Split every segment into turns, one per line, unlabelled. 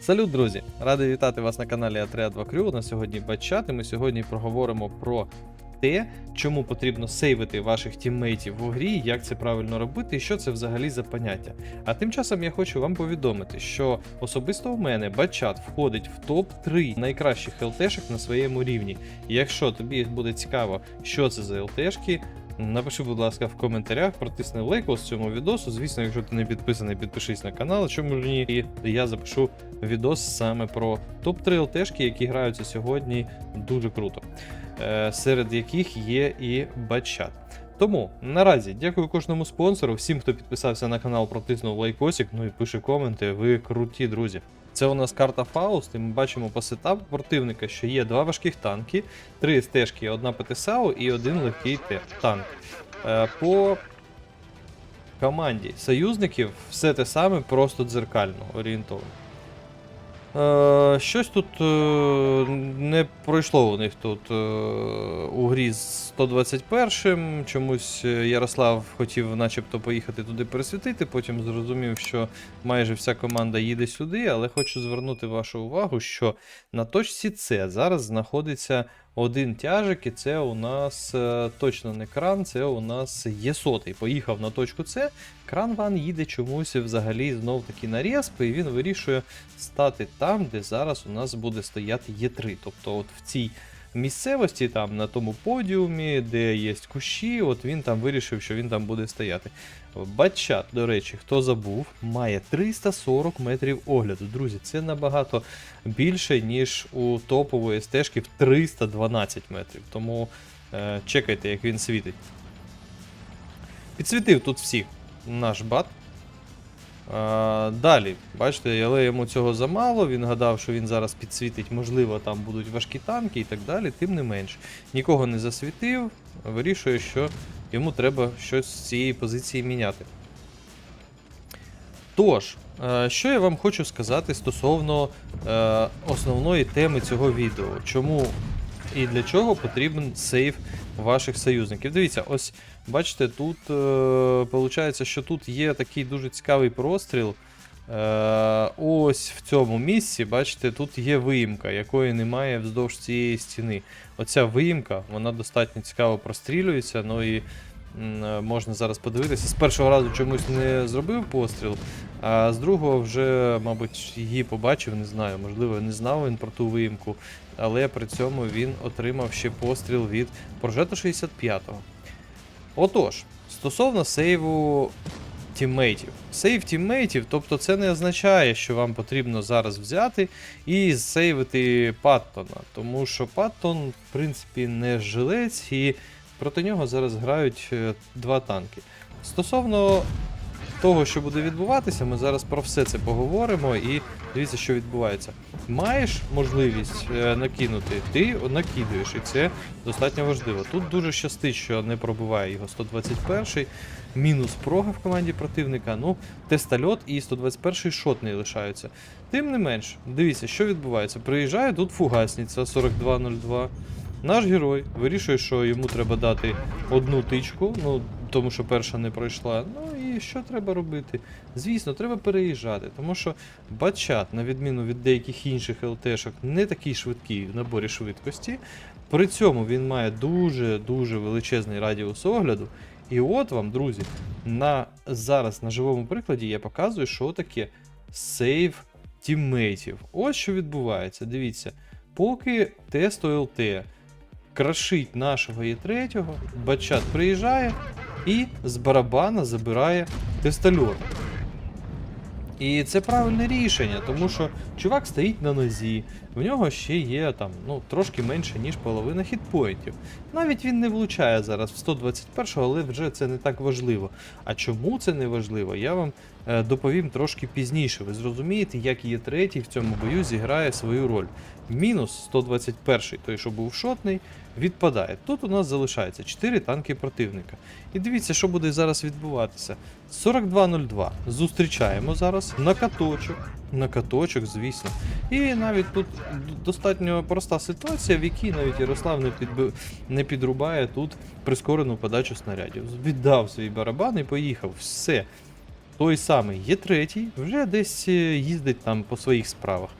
Салют, друзі! Радий вітати вас на каналі Атреа 2 Крю. На сьогодні Батчат, і ми сьогодні проговоримо про те, чому потрібно сейвити ваших тіммейтів в грі, як це правильно робити і що це взагалі за поняття. А тим часом я хочу вам повідомити, що особисто у мене Батчат входить в топ-3 найкращих ЛТшок на своєму рівні. І якщо тобі буде цікаво, що це за ЛТшки, Напиши, будь ласка, в коментарях, протисни лайк ось цьому відосу. Звісно, якщо ти не підписаний, підпишись на канал, чому ж ні. І я запишу відос саме про топ-3 ЛТшки, які граються сьогодні дуже круто, е, серед яких є і батчат. Тому наразі дякую кожному спонсору, всім, хто підписався на канал, протиснув лайкосик, ну і пише коменти. Ви круті, друзі. Це у нас карта Фауст, і ми бачимо по сетапу противника, що є два важких танки, три стежки, одна ПТСАУ і один легкий танк. Е, По команді союзників все те саме, просто дзеркально орієнтовано. Е, щось тут е, не пройшло у них тут е, у грі з 121-м. Чомусь Ярослав хотів начебто поїхати туди пересвітити, потім зрозумів, що майже вся команда їде сюди, але хочу звернути вашу увагу, що на точці С зараз знаходиться один тяжик, і це у нас е, точно не кран, це у нас є сотий. Поїхав на точку С. Кран Ван їде чомусь взагалі знов таки на респ, і він вирішує стати там, де зараз у нас буде стояти Є3. Тобто, от в цій місцевості, там на тому подіумі, де є кущі, от він там вирішив, що він там буде стояти. Батчат, до речі, хто забув, має 340 метрів огляду. Друзі, це набагато більше, ніж у топової стежки в 312 метрів. Тому е, чекайте, як він світить. Підсвітив тут всіх наш бат. Далі, бачите, але йому цього замало. Він гадав, що він зараз підсвітить, можливо, там будуть важкі танки і так далі. Тим не менш, нікого не засвітив, вирішує, що йому треба щось з цієї позиції міняти. Тож, е, що я вам хочу сказати стосовно е, основної теми цього відео. Чому і для чого потрібен сейф ваших союзників? Дивіться, ось бачите, тут виходить, що тут є такий дуже цікавий простріл. Е, ось в цьому місці, бачите, тут є виїмка, якої немає вздовж цієї стіни. Оця виїмка, вона достатньо цікаво прострілюється. Ну і е, можна зараз подивитися. З першого разу чомусь не зробив постріл, а з другого вже, мабуть, її побачив, не знаю, можливо, не знав він про ту виїмку, але при цьому він отримав ще постріл від прожету 65-го. Отож, стосовно сейву тіммейтів. Сейв тіммейтів, тобто це не означає, що вам потрібно зараз взяти і сейвити Паттона, тому що Паттон, в принципі, не жилець, і проти нього зараз грають е, два танки. Стосовно того, що буде відбуватися, ми зараз про все це поговоримо і дивіться, що відбувається. Маєш можливість е, накинути, ти накидуєш, і це достатньо важливо. Тут дуже щастить, що не пробиває його 121-й, мінус прога в команді противника. Ну, тестальот і 121-й шотний лишаються. Тим не менш, дивіться, що відбувається. Приїжджає тут фугасниця 4202. Наш герой вирішує, що йому треба дати одну тичку, ну тому що перша не пройшла. Ну і що треба робити? Звісно, треба переїжджати, тому що батчат, на відміну від деяких інших ЛТшок, не такий швидкий в наборі швидкості. При цьому він має дуже-дуже величезний радіус огляду. І от вам, друзі, на зараз на живому прикладі я показую, що таке сейв тіммейтів. Ось що відбувається. Дивіться, поки тесто ЛТ крашить нашого Є3, Батчат приїжджає і з барабана забирає тестальор. І це правильне рішення, тому що чувак стоїть на нозі, в нього ще є там ну, трошки менше, ніж половина хітпоінтів. Навіть він не влучає зараз в 121-го, але вже це не так важливо. А чому це не важливо, я вам е, доповім трошки пізніше. Ви зрозумієте, як є третій в цьому бою зіграє свою роль. Мінус 121, той, що був шотний, відпадає. Тут у нас залишається 4 танки противника. І дивіться, що буде зараз відбуватися. 42.02. Зустрічаємо зараз на каточок. На каточок, звісно. І навіть тут достатньо проста ситуація, в якій навіть Ярослав не, підби... не підрубає тут прискорену подачу снарядів. Віддав свій барабан і поїхав. Все. той самий Є3 вже десь е, їздить там по своїх справах.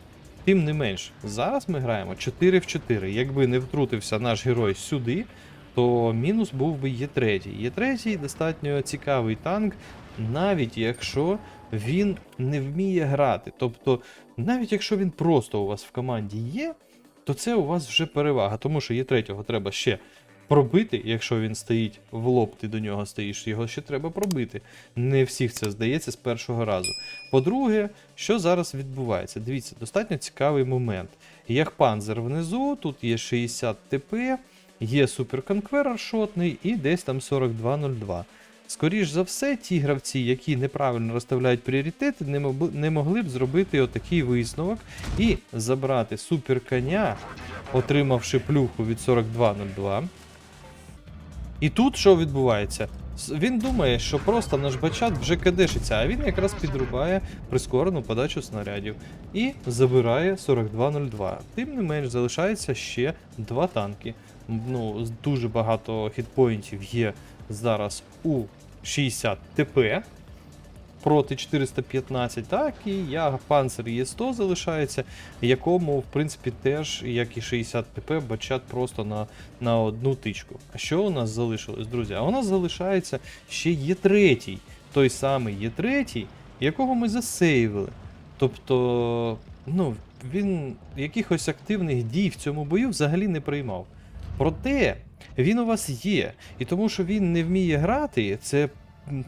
Тим не менш, зараз ми граємо 4 в 4. Якби не втрутився наш герой сюди, то мінус був би Є3. Є3 достатньо цікавий танк, навіть якщо він не вміє грати. Тобто, навіть якщо він просто у вас в команді є, то це у вас вже перевага, тому що Є3 треба ще пробити, якщо він стоїть в лоб, ти до нього стоїш, його ще треба пробити. Не всіх це здається з першого разу. По-друге, що зараз відбувається? Дивіться, достатньо цікавий момент. Яхпанзер внизу, тут є 60 ТП, є суперконкверер шотний і десь там 4202. Скоріш за все, ті гравці, які неправильно розставляють пріоритети, не, могли б зробити отакий висновок і забрати суперконя, отримавши плюху від 4202. І тут що відбувається? Він думає, що просто наш бачат вже кадешиться, а він якраз підрубає прискорену подачу снарядів і забирає 4202. Тим не менш, залишається ще два танки. Ну, дуже багато хітпоінтів є зараз у 60 ТП проти 415, так і я панцир є 100 залишається, якому, в принципі, теж, як і 60 ТП, бачат просто на, на одну тичку. А що у нас залишилось, друзі? А у нас залишається ще є третій, той самий є третій, якого ми засейвили. Тобто, ну, він якихось активних дій в цьому бою взагалі не приймав. Проте він у вас є. І тому, що він не вміє грати, це,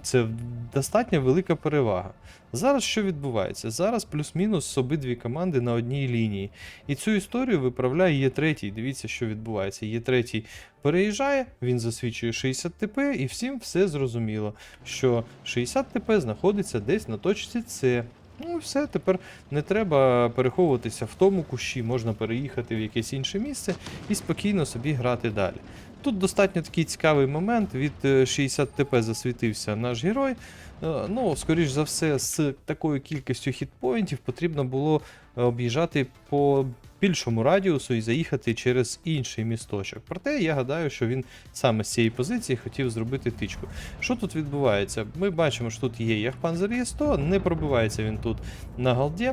це достатньо велика перевага. Зараз що відбувається? Зараз плюс-мінус обидві команди на одній лінії. І цю історію виправляє Є3. Дивіться, що відбувається. Є3 переїжджає, він засвідчує 60 ТП, і всім все зрозуміло, що 60 ТП знаходиться десь на точці С. Ну все, тепер не треба переховуватися в тому кущі, можна переїхати в якесь інше місце і спокійно собі грати далі. Тут достатньо такий цікавий момент. Від е, 60 ТП засвітився наш герой. Е, Ну, скоріш за все, з такою кількістю хітпоінтів потрібно було е, об'їжджати по більшому радіусу і заїхати через інший місточок. Проте я гадаю, що він саме з цієї позиції хотів зробити тичку. Що тут відбувається? Ми бачимо, що тут є Яхпанзер є 100, не пробивається він тут на галді.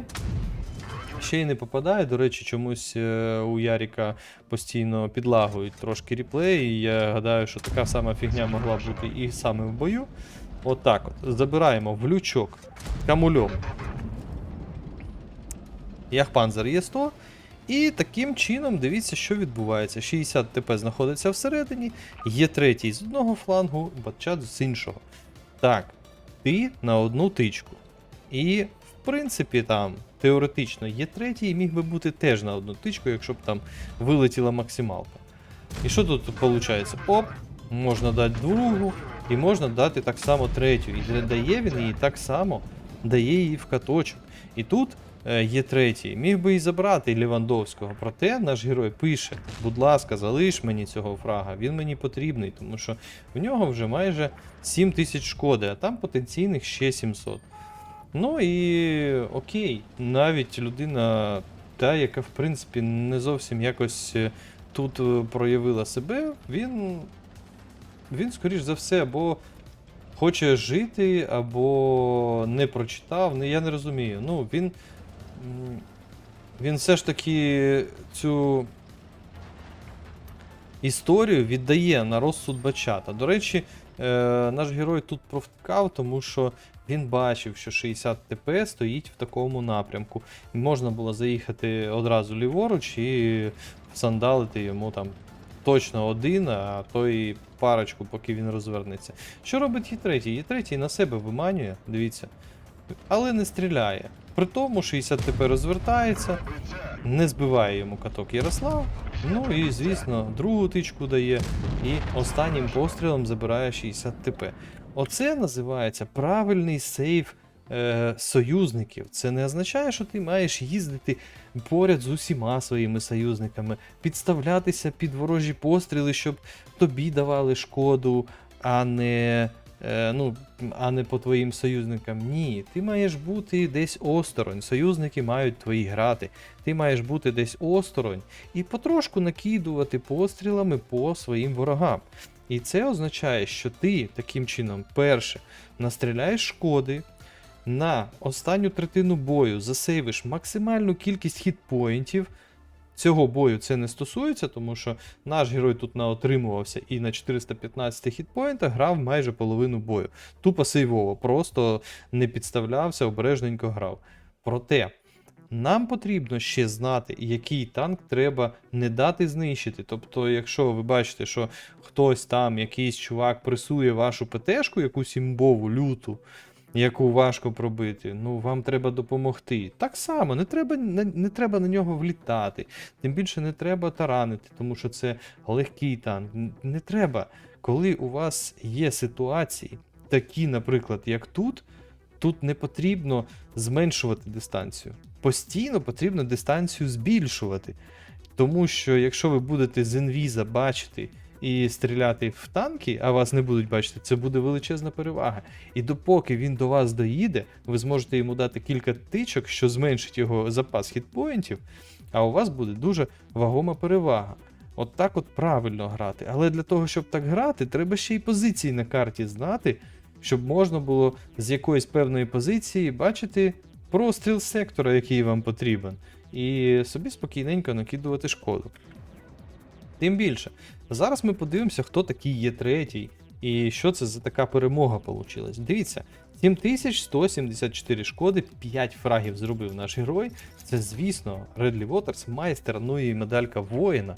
Ще й не попадає. До речі, чомусь е, у Яріка постійно підлагують трошки реплей. І я гадаю, що така сама фігня могла бути і саме в бою. Отак от, Забираємо в лючок камульом. Яхпанзер є 100. І таким чином дивіться, що відбувається. 60 ТП знаходиться всередині, є третій з одного флангу, батчат з іншого. Так, ти на одну тичку. І, в принципі, там теоретично є третій, і міг би бути теж на одну тичку, якщо б там вилетіла максималка. І що тут виходить? Оп, можна дати другу, і можна дати так само третю. І дає він її так само, дає її в каточок. І тут є третій. Міг би і забрати Лівандовського. Проте наш герой пише: будь ласка, залиш мені цього фрага, він мені потрібний, тому що в нього вже майже 7 тисяч шкоди, а там потенційних ще 700. Ну і окей, навіть людина, та, яка в принципі не зовсім якось е, тут е, проявила себе, він, він скоріш за все, або хоче жити, або не прочитав. Я не розумію. Ну, він, він все ж таки цю історію віддає на розсуд бачата. До речі, е, наш герой тут провтикав, тому що він бачив, що 60 ТП стоїть в такому напрямку. Можна було заїхати одразу ліворуч і сандалити йому там точно один, а то і парочку, поки він розвернеться. Що робить і третій? І третій на себе виманює, дивіться, але не стріляє. При тому 60 ТП розвертається, не збиває йому каток Ярослав. Ну і, звісно, другу тичку дає, і останнім пострілом забирає 60 ТП. Оце називається правильний сейв е, союзників. Це не означає, що ти маєш їздити поряд з усіма своїми союзниками, підставлятися під ворожі постріли, щоб тобі давали шкоду, а не. Е, Ну, а не по твоїм союзникам. Ні, ти маєш бути десь осторонь. Союзники мають твої грати. Ти маєш бути десь осторонь і потрошку накидувати пострілами по своїм ворогам. І це означає, що ти таким чином, перше, настріляєш шкоди, на останню третину бою засейвиш максимальну кількість хітпоінтів. Цього бою це не стосується, тому що наш герой тут наотримувався і на 415 хітпоінтах грав майже половину бою. Тупо сейвово, просто не підставлявся, обережненько грав. Проте нам потрібно ще знати, який танк треба не дати знищити. Тобто, якщо ви бачите, що хтось там, якийсь чувак пресує вашу ПТшку, якусь імбову, люту, яку важко пробити, ну вам треба допомогти. Так само, не треба, не, не треба на нього влітати. Тим більше не треба таранити, тому що це легкий танк. Не треба. Коли у вас є ситуації, такі, наприклад, як тут, тут не потрібно зменшувати дистанцію. Постійно потрібно дистанцію збільшувати. Тому що якщо ви будете з інвіза бачити і стріляти в танки, а вас не будуть бачити, це буде величезна перевага. І допоки він до вас доїде, ви зможете йому дати кілька тичок, що зменшить його запас хітпоінтів, а у вас буде дуже вагома перевага. От так от правильно грати. Але для того, щоб так грати, треба ще й позиції на карті знати, щоб можна було з якоїсь певної позиції бачити простріл сектора, який вам потрібен, і собі спокійненько накидувати шкоду. Тим більше, зараз ми подивимося, хто такий є третій, і що це за така перемога вийшла. Дивіться, 7174 шкоди, 5 фрагів зробив наш герой. Це, звісно, Редлі Вотерс, майстер, ну і медалька воїна.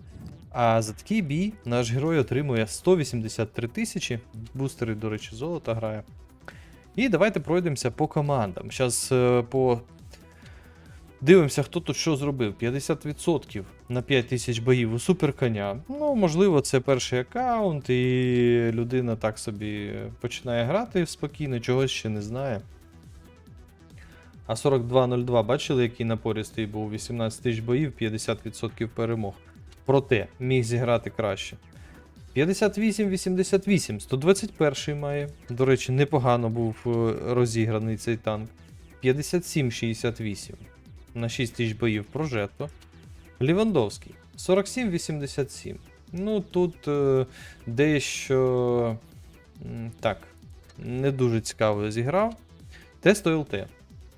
А за такий бій наш герой отримує 183 тисячі. Бустери, до речі, золота грає. І давайте пройдемося по командам. Зараз по. Дивимося, хто тут що зробив. 50% на 5000 боїв у суперконя. Ну, можливо, це перший аккаунт, і людина так собі починає грати спокійно, чогось ще не знає. А 42.02 бачили, який напористий був? 18 тисяч боїв, 50% перемог. Проте міг зіграти краще. 58-88, 121 має. До речі, непогано був е, розіграний цей танк. 57-68 на 6 тисяч боїв прожето. Лівандовський 47-87. Ну тут е, дещо так, не дуже цікаво зіграв. Тест ОЛТ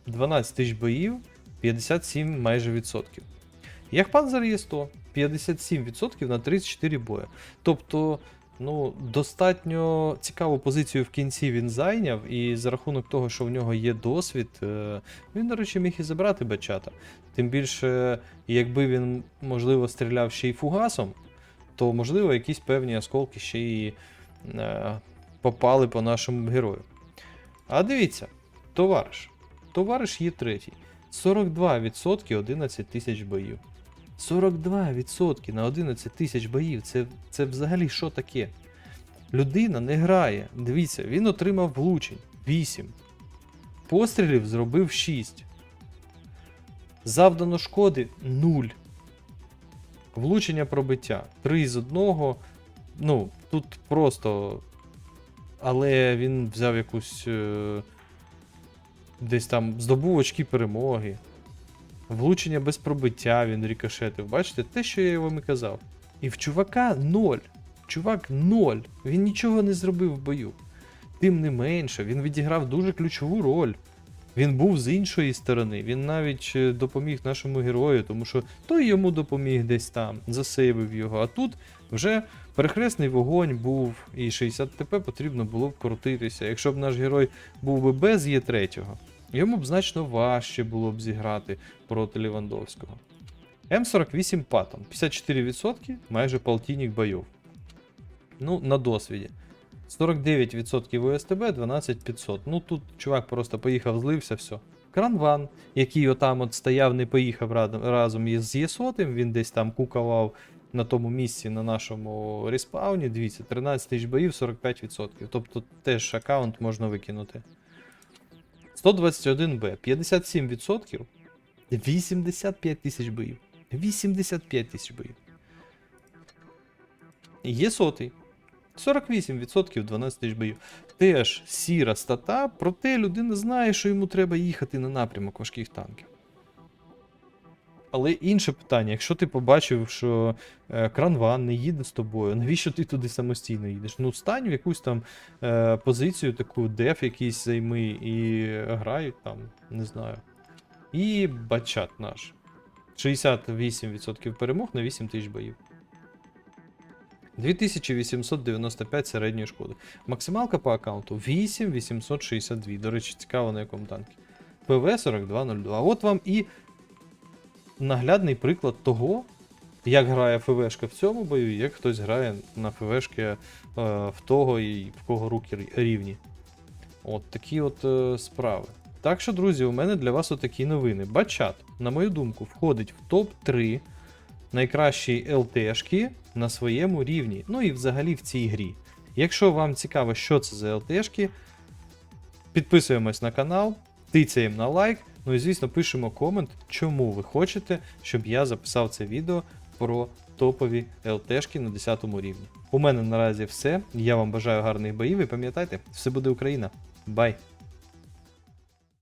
12 тисяч боїв, 57 майже відсотків. Яхпанзер є 100, 57% на 34 бої. Тобто, ну, достатньо цікаву позицію в кінці він зайняв, і за рахунок того, що в нього є досвід, е, він, до речі, міг і забрати бачата. Тим більше, якби він, можливо, стріляв ще й фугасом, то, можливо, якісь певні осколки ще й е, попали по нашому герою. А дивіться, товариш. Товариш є третій. 42% 11 тисяч боїв. 42% на 11 тисяч боїв. Це, це взагалі що таке? Людина не грає. Дивіться, він отримав влучень 8. Пострілів зробив 6. Завдано шкоди 0. Влучення пробиття 3 з 1. Ну, тут просто. Але він взяв якусь. Е... Десь там здобув очки перемоги. Влучення без пробиття він рікошетив. Бачите, те, що я вам і казав. І в чувака ноль. Чувак ноль. Він нічого не зробив в бою. Тим не менше, він відіграв дуже ключову роль. Він був з іншої сторони, він навіть е, допоміг нашому герою, тому що той йому допоміг десь там, засейвив його. А тут вже перехресний вогонь був, і 60 ТП потрібно було б крутитися. Якщо б наш герой був би без Є3, йому б значно важче було б зіграти проти Лівандовського. М48 Паттон, 54%, майже полтинник бойов. Ну, на досвіді. 49% УСТБ, 12500. Ну тут чувак просто поїхав, злився, все. Кранван, який отам от стояв, не поїхав разом із Єсотим, він десь там кукавав на тому місці на нашому респауні. Дивіться, 13 тисяч боїв, 45%. Тобто теж аккаунт можна викинути. 121Б, 57%, 85 тисяч боїв. 85 тисяч боїв. Є сотий. 48% 12 тисяч боїв. Теж сіра стата, проте людина знає, що йому треба їхати на напрямок важких танків. Але інше питання: якщо ти побачив, що е, кранван не їде з тобою, навіщо ти туди самостійно їдеш? Ну, стань в якусь там е, позицію, таку деф якийсь займи і грають там, не знаю. І бачат наш. 68% перемог на 8 тисяч боїв. 2895 середньої шкоди. Максималка по аккаунту 8862. До речі, цікаво на якому танкі. ПВ 4202. От вам і наглядний приклад того, як грає ФВшка в цьому бою, як хтось грає на ФВшки е, в того і в кого руки рівні. От такі от е, справи. Так що, друзі, у мене для вас отакі новини. Бачат, на мою думку, входить в топ-3 найкращі ЛТшки на своєму рівні. Ну і взагалі в цій грі. Якщо вам цікаво, що це за ЛТшки, підписуємось на канал, тицяємо на лайк. Ну і звісно, пишемо комент, чому ви хочете, щоб я записав це відео про топові ЛТшки на 10 рівні. У мене наразі все. Я вам бажаю гарних боїв і пам'ятайте, все буде Україна. Бай!